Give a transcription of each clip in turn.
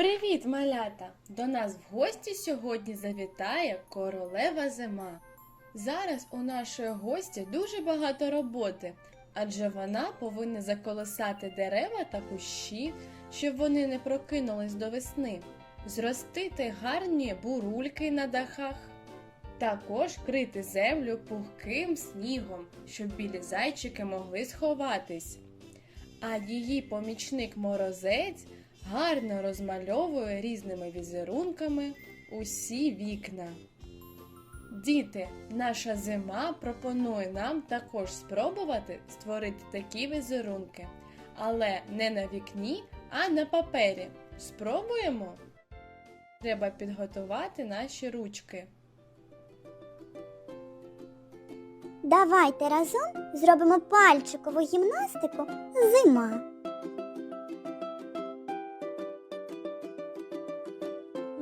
Привіт, малята! До нас в гості сьогодні завітає королева зима. Зараз у нашої гості дуже багато роботи, адже вона повинна заколосати дерева та кущі, щоб вони не прокинулись до весни, зростити гарні бурульки на дахах, також крити землю пухким снігом, щоб білі зайчики могли сховатись. А її помічник морозець гарно розмальовує різними візерунками усі вікна. Діти, наша зима пропонує нам також спробувати створити такі візерунки, але не на вікні, а на папері. Спробуємо? Треба підготувати наші ручки. Давайте разом зробимо пальчикову гімнастику зима.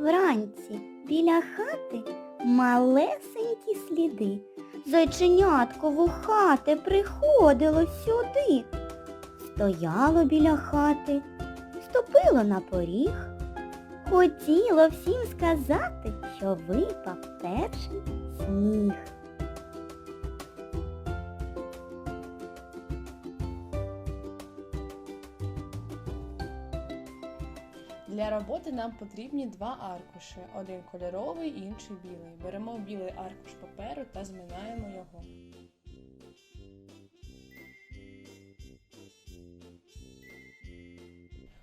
Вранці біля хати малесенькі сліди. Зайченятко хати приходило сюди. Стояло біля хати, ступило на поріг. Хотіло всім сказати, що випав перший сніг. Для роботи нам потрібні два аркуші: один кольоровий, інший білий. Беремо білий аркуш паперу та зминаємо його.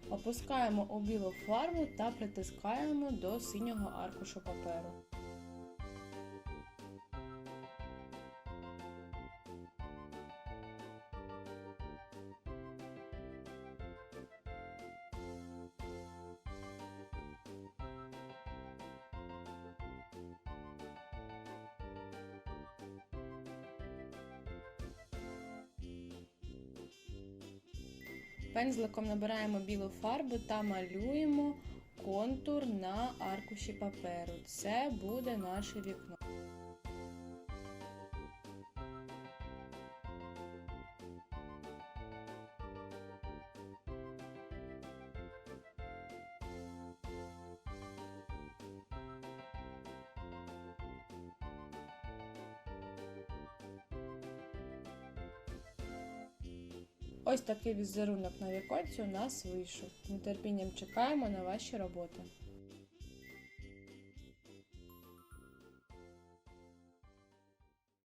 Опускаємо у білу фарбу та притискаємо до синього аркушу паперу. Пензликом набираємо білу фарбу та малюємо контур на аркуші паперу. Це буде наше вікно. Ось такий візерунок на віконці у нас вийшов. Нетерпінням чекаємо на ваші роботи.